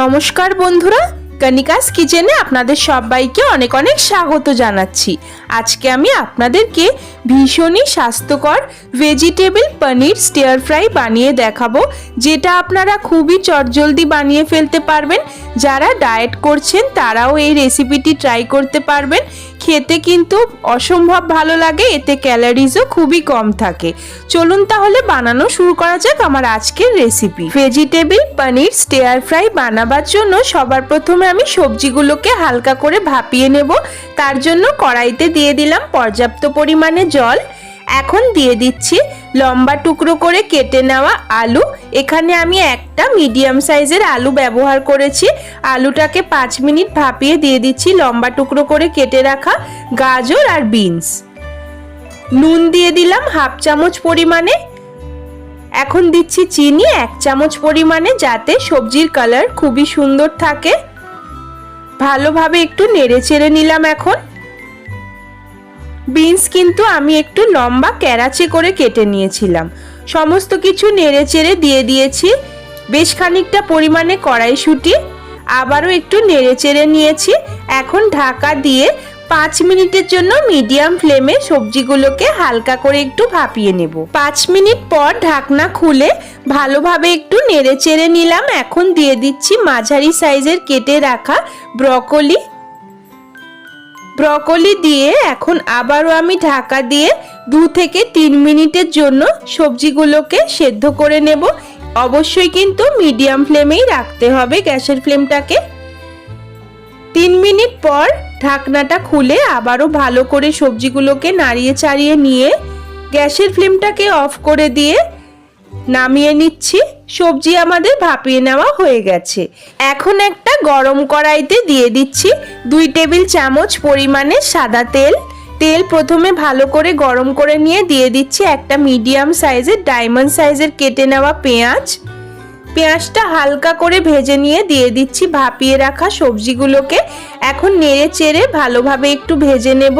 নমস্কার বন্ধুরা কনিকাস কিচেনে আপনাদের সবাইকে অনেক অনেক স্বাগত জানাচ্ছি। আজকে আমি আপনাদেরকে ভীষণই স্বাস্থ্যকর ভেজিটেবল পনির স্টেয়ার ফ্রাই বানিয়ে দেখাবো, যেটা আপনারা খুবই চটজলদি বানিয়ে ফেলতে পারবেন। যারা ডায়েট করছেন, তারাও এই রেসিপিটি ট্রাই করতে পারবেন। খেতে কিন্তু অসম্ভব ভালো লাগে, এতে ক্যালারিজও খুবই কম থাকে। চলুন তাহলে বানানো শুরু করা যাক আমার আজকের recipe vegetable paneer stir fry বানাবার জন্য সবার প্রথমে আমি সবজিগুলোকে হালকা করে ভাপিয়ে নেব। তার জন্য কড়াইতে দিয়ে দিলাম পর্যাপ্ত পরিমাণে জল। এখন দিয়ে দিচ্ছি লম্বা টুকরো করে কেটে নেওয়া আলু। এখানে আমি একটা মিডিয়াম সাইজের আলু ব্যবহার করেছি। আলুটাকে পাঁচ মিনিট ভাপিয়ে দিয়ে দিচ্ছি লম্বা টুকরো করে কেটে রাখা গাজর আর বিনস। নুন দিয়ে দিলাম হাফ চামচ পরিমাণে। এখন দিচ্ছি চিনি এক চামচ পরিমাণে যাতে সবজির কালার খুবই সুন্দর থাকে। ভালোভাবে একটু নেড়ে চেড়ে নিলাম এখন। বিনস কিন্তু আমি একটু লম্বা ক্যারাচে করে কেটে নিয়েছিলাম। সমস্ত কিছু নেড়ে চেড়ে দিয়ে দিয়েছি। বেশ খানিকটা পরিমাণে কড়াইশুঁটি আবারও একটু নেড়ে চেড়ে নিয়েছি। এখন ঢাকা দিয়ে পাঁচ মিনিটের জন্য মিডিয়াম ফ্লেমে সবজিগুলোকে হালকা করে একটু ভাপিয়ে নেব। পাঁচ মিনিট পর ঢাকনা খুলে ভালোভাবে একটু নেড়ে চেড়ে নিলাম। এখন দিয়ে দিচ্ছি মাঝারি সাইজের কেটে রাখা ব্রকলি ব্রকলি দিয়ে এখন আবারও আমি ঢাকা দিয়ে দু থেকে তিন মিনিটের জন্য সবজিগুলোকে সেদ্ধ করে নেব। অবশ্যই কিন্তু মিডিয়াম ফ্লেমেই রাখতে হবে গ্যাসের ফ্লেমটাকে। তিন মিনিট পর ঢাকনাটা খুলে আবারও ভালো করে সবজিগুলোকে নাড়িয়ে চাড়িয়ে নিয়ে গ্যাসের ফ্লেমটাকে অফ করে দিয়ে নামিয়ে নিচ্ছি। সবজি আমাদের ভাপিয়ে নেওয়া হয়ে গেছে। এখন একটা গরম কড়াইতে দিয়ে দিচ্ছি দুই টেবিল চামচ পরিমাণে সাদা তেল। তেল প্রথমে ভালো করে গরম করে নিয়ে দিয়ে দিচ্ছি একটা মিডিয়াম সাইজের, ডায়মন্ড সাইজের কেটে নেওয়া পেঁয়াজ। পেঁয়াজটা হালকা করে ভেজে নিয়ে দিয়ে দিচ্ছি ভাপিয়ে রাখা সবজিগুলোকে। এখন নেড়ে চেড়ে ভালোভাবে একটু ভেজে নেব।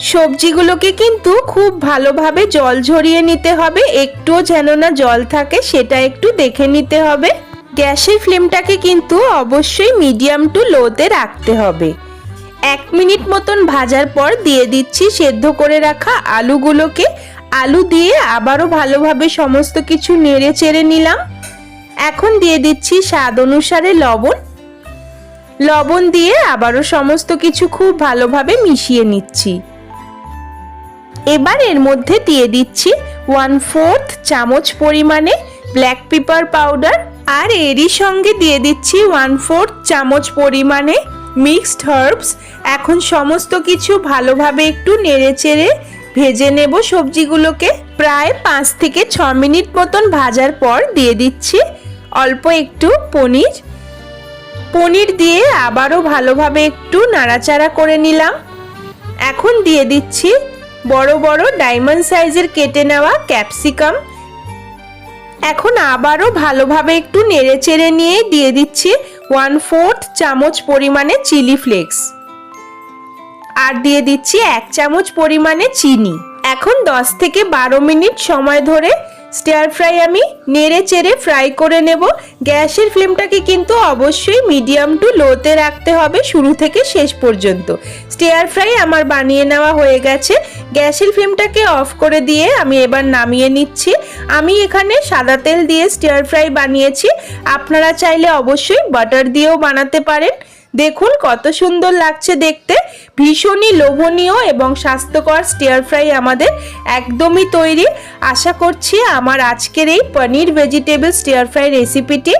সবজিগুলোকে কিন্তু খুব ভালোভাবে জল ঝরিয়ে নিতে হবে। একটুও যেন না জল থাকে, সেটা একটু দেখে নিতে হবে। গ্যাসের ফ্লেমটাকে কিন্তু অবশ্যই মিডিয়াম টু লোতে রাখতে হবে। এক মিনিট মতন ভাজার পর দিয়ে দিচ্ছি সেদ্ধ করে রাখা আলুগুলোকে। আলু দিয়ে আবারও ভালোভাবে সমস্ত কিছু নেড়ে চেড়ে নিলাম। এখন দিয়ে দিচ্ছি স্বাদ অনুসারে লবণ। লবণ দিয়ে আবারও সমস্ত কিছু খুব ভালোভাবে মিশিয়ে নিচ্ছি। এবার এর মধ্যে দিয়ে দিচ্ছি ওয়ান ফোর্থ চামচ পরিমাণে ব্ল্যাক পেপার পাউডার আর এরই সঙ্গে দিয়ে দিচ্ছি ওয়ান ফোর্থ চামচ পরিমাণে মিক্সড হার্বস এখন সমস্ত কিছু ভালোভাবে একটু নেড়ে চেড়ে ভেজে নেব সবজিগুলোকে। প্রায় পাঁচ থেকে ছ মিনিট মতন ভাজার পর দিয়ে দিচ্ছি অল্প একটু পনির। পনির দিয়ে আবারও ভালোভাবে একটু নাড়াচাড়া করে নিলাম। এখন দিয়ে দিচ্ছি বড় বড় ডায়মন্ড সাইজের কেটে নেওয়া ক্যাপসিকাম এখন আবারও ভালোভাবে একটু নেড়ে চেড়ে নিয়ে দিয়ে দিচ্ছি ওয়ান ফোর্থ চামচ পরিমাণে চিলি ফ্লেক্স আর দিয়ে দিচ্ছি এক চামচ পরিমাণে চিনি। এখন দশ থেকে বারো মিনিট সময় ধরে স্টার ফ্রাই আমি নেড়ে চেড়ে ফ্রাই করে নেব। গ্যাসের ফ্লেমটাকে কিন্তু অবশ্যই মিডিয়াম টু লোতে রাখতে হবে শুরু থেকে শেষ পর্যন্ত। স্টেয়ার ফ্রাই আমার বানিয়ে নেওয়া হয়ে গেছে। গ্যাসের ফ্লেমটাকে অফ করে দিয়ে আমি এবার নামিয়ে নিচ্ছি। আমি এখানে সাদা তেল দিয়ে স্টেয়ার ফ্রাই বানিয়েছি। আপনারা চাইলে অবশ্যই বাটার দিয়েও বানাতে পারেন। দেখুন কত সুন্দর লাগছে দেখতে। ভীষণই লোভনীয় এবং স্বাস্থ্যকর স্টিয়ার ফ্রাই আমাদের একদমই তৈরি। আশা করছি আমার আজকের এই পনির ভেজিটেবল স্টিয়ার ফ্রাই রেসিপিটি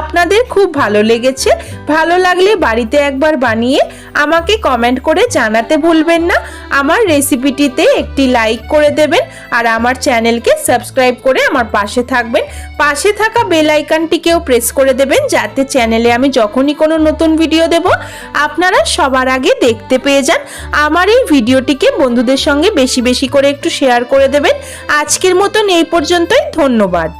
আপনাদের খুব ভালো লেগেছে। ভালো লাগলে বাড়িতে একবার বানিয়ে আমাকে কমেন্ট করে জানাতে ভুলবেন না। আমার রেসিপিটিতে একটি লাইক করে দেবেন আর আমার চ্যানেলকে সাবস্ক্রাইব করে আমার পাশে থাকবেন। পাশে থাকা বেল আইকনটিকেও প্রেস করে দেবেন যাতে চ্যানেলে আমি যখনই কোনো নতুন ভিডিও দেব, আপনারা সবার আগে দেখতে পেয়ে যান। আমার এই ভিডিওটিকে বন্ধুদের সঙ্গে বেশি বেশি করে একটু শেয়ার করে দেবেন। আজকের মতন এই পর্যন্তই। ধন্যবাদ।